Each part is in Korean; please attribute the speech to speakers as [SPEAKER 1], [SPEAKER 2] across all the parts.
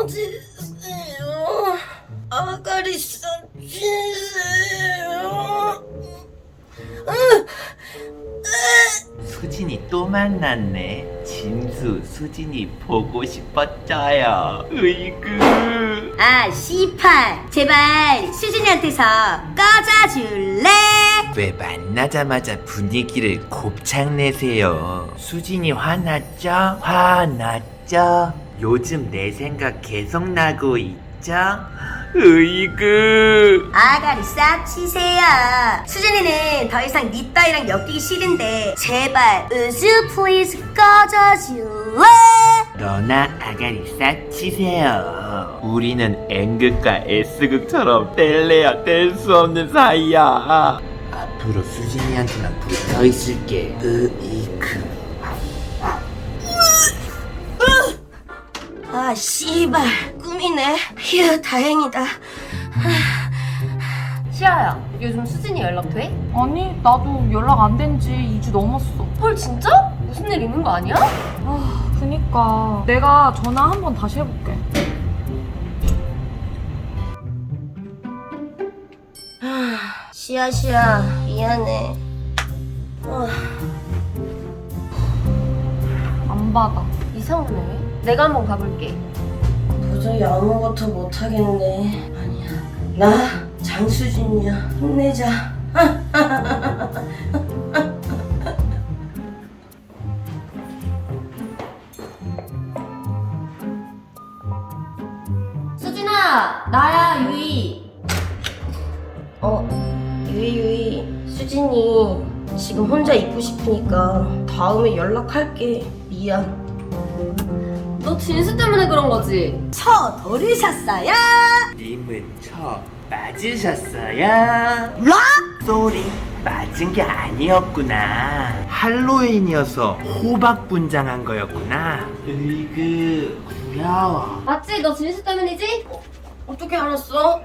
[SPEAKER 1] 꺼지세요. 아가리 싹치세요.
[SPEAKER 2] 수진이 또 만났네. 진수, 수진이 보고 싶었어요. 으이그.
[SPEAKER 3] 아, 씨팔. 제발 수진이한테서 꺼져줄래?
[SPEAKER 2] 왜 만나자마자 분위기를 곱창 내세요? 수진이 화났죠? 화났죠? 요즘 내 생각 계속 나고 있죠? 으이그.
[SPEAKER 3] 아가리 싹 치세요. 수진이는 더 이상 니 따위랑 엮이기 싫은데 제발 으스 플리즈 꺼져줄래?
[SPEAKER 2] 너나 아가리 싹 치세요. 우리는 N극과 S극처럼 뗄래야 뗄 수 없는 사이야. 앞으로 수진이한테만 붙어 있을게. 으이그.
[SPEAKER 1] 아, 씨발. 꿈이네. 휴, 다행이다.
[SPEAKER 4] 시아야, 요즘 수진이 연락 돼?
[SPEAKER 5] 아니 나도 연락 안 된 지 2주 넘었어
[SPEAKER 4] 헐, 진짜? 무슨 일 있는 거 아니야?
[SPEAKER 5] 아 그니까 내가 전화 한 번 다시 해볼게
[SPEAKER 1] 시아, 시아. 미안해. 어,
[SPEAKER 5] 안 받아
[SPEAKER 4] 이상하네. 내가 한번 가볼게.
[SPEAKER 1] 도저히 아무것도 못하겠네. 아니야. 나 장수진이야. 힘내자.
[SPEAKER 4] 수진아, 나야, 유이.
[SPEAKER 1] 어, 유이, 유이. 수진이 지금 혼자 있고 싶으니까 다음에 연락할게. 미안.
[SPEAKER 4] 너 진수 때문에 그런 거지?
[SPEAKER 3] 쳐 돌으셨어요?
[SPEAKER 2] 님은 저 맞으셨어요?
[SPEAKER 3] 라?
[SPEAKER 2] 쏘리 맞은 게 아니었구나 할로윈이어서 호박 분장한 거였구나 으이그 구려워
[SPEAKER 4] 맞지? 너 진수 때문이지?
[SPEAKER 1] 어떻게 알았어?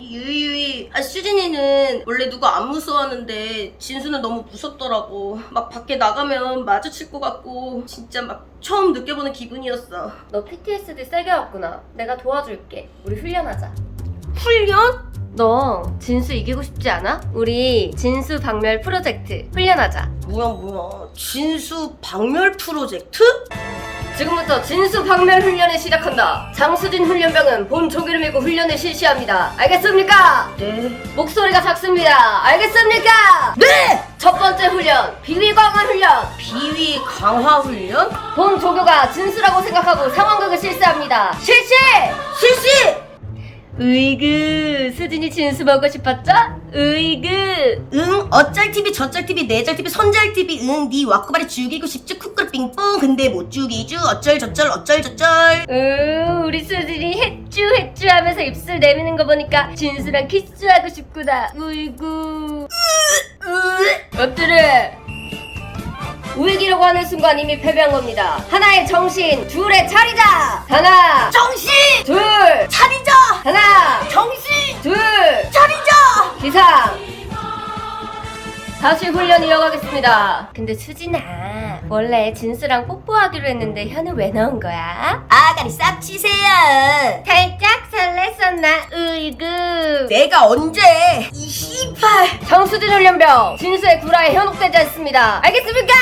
[SPEAKER 1] 유이유이 아 수진이는 원래 누가 안 무서워하는데 진수는 너무 무섭더라고 막 밖에 나가면 마주칠 것 같고 진짜 막 처음 느껴보는 기분이었어
[SPEAKER 4] 너 PTSD 세게 왔구나. 내가 도와줄게. 우리 훈련하자.
[SPEAKER 1] 훈련?
[SPEAKER 4] 너 진수 이기고 싶지 않아? 우리 진수 박멸 프로젝트 훈련하자.
[SPEAKER 1] 뭐야 뭐야 진수 박멸 프로젝트?
[SPEAKER 4] 지금부터 진수 박멸 훈련을 시작한다. 장수진 훈련병은 본 조기를 메고 훈련을 실시합니다. 알겠습니까?
[SPEAKER 1] 네
[SPEAKER 4] 목소리가 작습니다. 알겠습니까?
[SPEAKER 1] 네!
[SPEAKER 4] 첫 번째 훈련, 비위 강화 훈련.
[SPEAKER 1] 비위 강화 훈련?
[SPEAKER 4] 본 조교가 진수라고 생각하고 상황극을 실시합니다. 실시!
[SPEAKER 1] 실시!
[SPEAKER 4] 으이그, 수진이 진수 보고 싶었죠? 으이그.
[SPEAKER 1] 응 어쩔 TV 저쩔 TV 내쩔 TV 손절 TV 응네 와꾸바리 죽이고 싶죠 쿠꾸루 빙뽕 근데 못 죽이죠 어쩔 저쩔 어쩔 저쩔
[SPEAKER 4] 으, 우리 수진이 해쭈 해쭈 하면서 입술 내미는 거 보니까 진수랑 키스하고 싶구나. 으이구. 엎드려. 우익이라고 하는 순간 이미 패배한 겁니다. 하나의 정신, 둘의 차리자. 하나,
[SPEAKER 1] 정신
[SPEAKER 4] 둘,
[SPEAKER 1] 차리자
[SPEAKER 4] 하나,
[SPEAKER 1] 정신
[SPEAKER 4] 둘,
[SPEAKER 1] 차리자
[SPEAKER 4] 기상. 다시 훈련 이어가겠습니다. 근데 수진아, 원래 진수랑 뽀뽀하기로 했는데 현우 왜 넣은 거야?
[SPEAKER 3] 아가리 싹 치세요.
[SPEAKER 4] 살짝 설렜었나? 으이그.
[SPEAKER 1] 내가 언제 이 씨발
[SPEAKER 4] 정수진 훈련병 진수의 구라에 현혹되지 않습니다. 알겠습니까?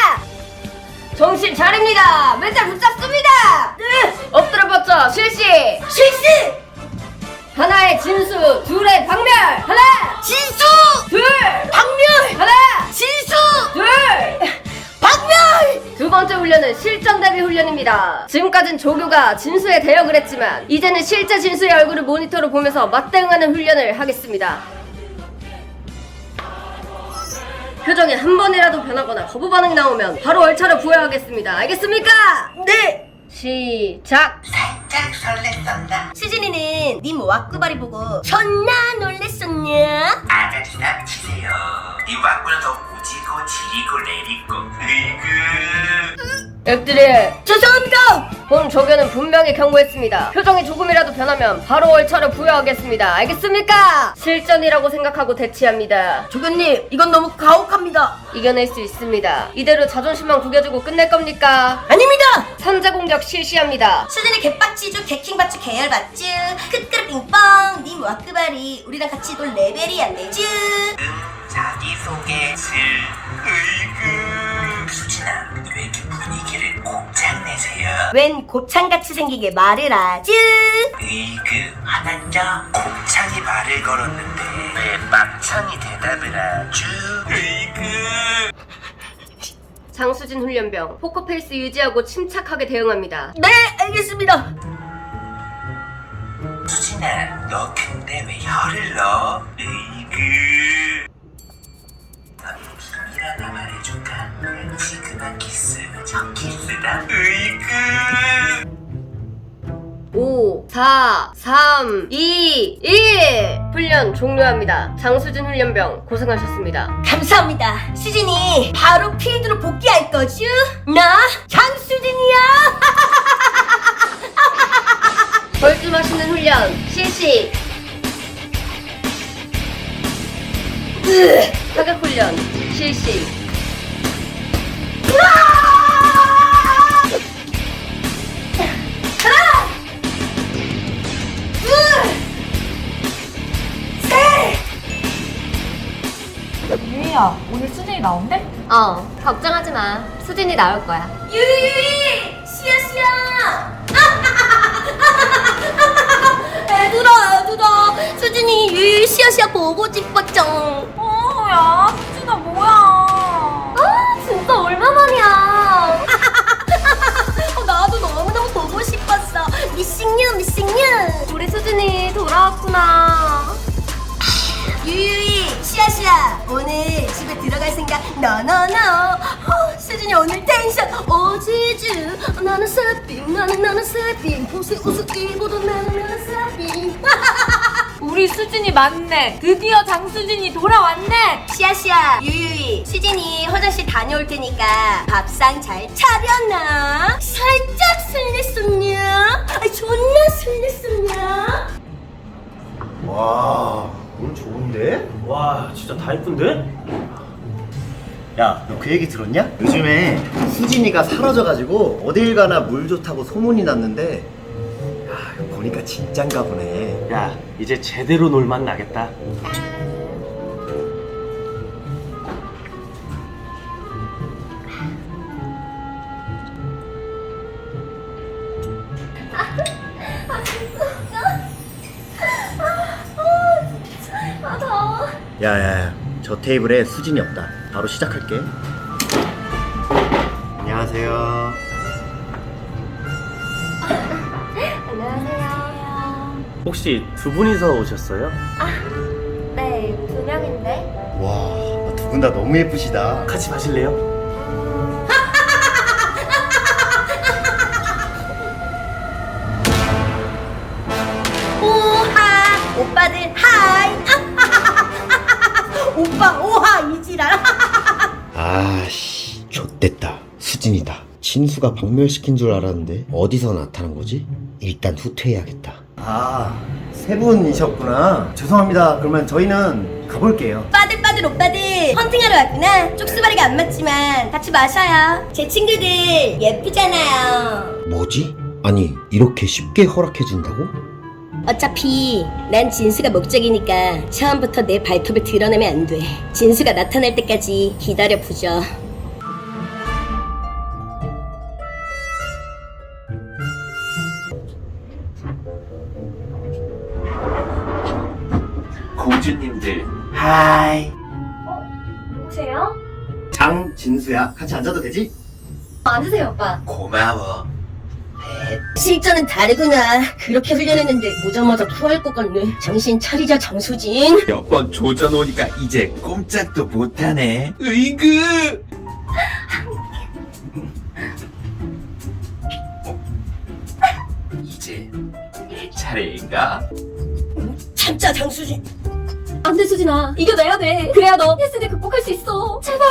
[SPEAKER 4] 정신 차립니다. 맨날 붙잡습니다.
[SPEAKER 1] 네
[SPEAKER 4] 엎드려 뻗쳐 실시.
[SPEAKER 1] 실시
[SPEAKER 4] 하나의 진수, 둘의 박멸. 하나,
[SPEAKER 1] 진수
[SPEAKER 4] 둘,
[SPEAKER 1] 박멸
[SPEAKER 4] 하나,
[SPEAKER 1] 진수
[SPEAKER 4] 둘.
[SPEAKER 1] 박멸
[SPEAKER 4] 두 번째 훈련은 실전 대비 훈련입니다. 지금까진 조교가 진수에 대역을 했지만 이제는 실제 진수의 얼굴을 모니터로 보면서 맞대응하는 훈련을 하겠습니다. 표정에 한 번이라도 변하거나 거부 반응이 나오면 바로 얼차려 부여하겠습니다. 알겠습니까?
[SPEAKER 1] 네
[SPEAKER 4] 시작!
[SPEAKER 3] 수진이는 님 와꾸바리 보고 존나 놀랬었냐?
[SPEAKER 2] 아가리 싹 치세요 이 와꾸는 더 무지고 지리고 내리고 으이그
[SPEAKER 4] 엎드려!
[SPEAKER 1] 죄송합니다
[SPEAKER 4] 본 조교는 분명히 경고했습니다. 표정이 조금이라도 변하면 바로 얼차려 부여하겠습니다. 알겠습니까? 실전이라고 생각하고 대치합니다.
[SPEAKER 1] 조교님 이건 너무 가혹합니다
[SPEAKER 4] 이겨낼 수 있습니다. 이대로 자존심만 구겨주고 끝낼 겁니까?
[SPEAKER 1] 아닙니다
[SPEAKER 4] 선자 공격 실시합니다.
[SPEAKER 1] 수진이 개빡치죠 개킹받죠 계열받죠 크크르 빙뽕 님 와크바리 우리랑 같이 놀 레벨이 안 되죠
[SPEAKER 2] 응 자기소개 슬 으이 내세요
[SPEAKER 1] 웬 곱창같이 생기게 말을 하죠
[SPEAKER 2] 으이그 화났죠? 곱창이 말을 걸었는데 왜 막창이 대답을 하죠? 으이그
[SPEAKER 4] 장수진 훈련병 포커페이스 유지하고 침착하게 대응합니다.
[SPEAKER 1] 네 알겠습니다
[SPEAKER 2] 수진아 너 근데 왜 혀를 넣어? 으이그 넌 비밀 하나 말해줄까? 지그만 키스 첫 키스다 으이그
[SPEAKER 4] 5, 4, 3, 2, 1 훈련 종료합니다. 장수진 훈련병 고생하셨습니다.
[SPEAKER 1] 감사합니다 수진이 바로 필드로 복귀할 거죠? 나 장수진이야
[SPEAKER 4] 벌주 맛있는 훈련 실시. 사격 훈련 실시.
[SPEAKER 5] 유이 나온대?
[SPEAKER 4] 어, 걱정하지 마. 수진이 나올 거야.
[SPEAKER 1] 유유유이 시야 시야 애들아 애들아 수진이 유유 시야 시야 보고 싶었죠
[SPEAKER 5] 어, 야, 수진아 뭐야?
[SPEAKER 1] 아 진짜 얼마만이야 어, 나도 너무너무 보고 싶었어 미싱유 미싱유
[SPEAKER 4] 우리 수진이 돌아왔구나.
[SPEAKER 1] 시아시아 오늘 집에 들어갈 생각 너너너. 어, 수진이 오늘 텐션 오지즈 나는 새삥 나는 나는 새삥 보세 우스끼보다 나는 나는 새삥
[SPEAKER 5] 우리 수진이 맞네. 드디어 장수진이 돌아왔네.
[SPEAKER 1] 시아시아 유유이. 수진이 화장실 다녀올 테니까 밥상 잘 차렸나 살짝 설렜었냐 아 존나 설렜었냐
[SPEAKER 6] 와, 오늘 좋은데?
[SPEAKER 7] 와 진짜 다 이쁜데?
[SPEAKER 6] 야, 너 그 얘기 들었냐? 요즘에 수진이가 사라져가지고 어딜 가나 물 좋다고 소문이 났는데, 야, 이거 보니까 진짠가 보네.
[SPEAKER 7] 야 이제 제대로 놀만 나겠다
[SPEAKER 6] 야, 야, 야, 저 테이블에 수진이 없다. 바로 시작할게. 안녕하세요.
[SPEAKER 4] 안녕하세요.
[SPEAKER 7] 혹시 두 분이서 오셨어요?
[SPEAKER 4] 네, 두 명인데.
[SPEAKER 6] 와, 두 분 다 너무 예쁘시다.
[SPEAKER 7] 같이 마실래요?
[SPEAKER 1] 오빠 오하 이지랄
[SPEAKER 6] 아씨, 좆됐다. 수진이다. 진수가 박멸시킨 줄 알았는데 어디서 나타난 거지? 일단 후퇴해야겠다. 아, 세 분이셨구나. 죄송합니다. 그러면 저희는 가볼게요.
[SPEAKER 1] 빠들빠들 오빠들 헌팅하러 왔구나 쪽수바리가 안 맞지만 같이 마셔요 제 친구들 예쁘잖아요
[SPEAKER 6] 뭐지? 아니, 이렇게 쉽게 허락해준다고?
[SPEAKER 1] 어차피 난 진수가 목적이니까 처음부터 내 발톱을 드러내면 안 돼. 진수가 나타날 때까지 기다려 보죠.
[SPEAKER 2] 공주님들
[SPEAKER 6] 하이.
[SPEAKER 4] 오세요?
[SPEAKER 6] 장진수야. 같이 앉아도 되지?
[SPEAKER 4] 앉으세요, 오빠.
[SPEAKER 2] 고마워
[SPEAKER 1] 실전은 다르구나. 그렇게 훈련했는데 오자마자 토할 것 같네. 정신 차리자 정수진.
[SPEAKER 2] 몇 번 조져 놓으니까 이제 꼼짝도 못하네 으이그 이제 내 차례인가?
[SPEAKER 1] 참자 장수진.
[SPEAKER 4] 안 돼, 수진아. 이겨내야 돼. 그래야 너 패스를 극복할 수 있어. 제발.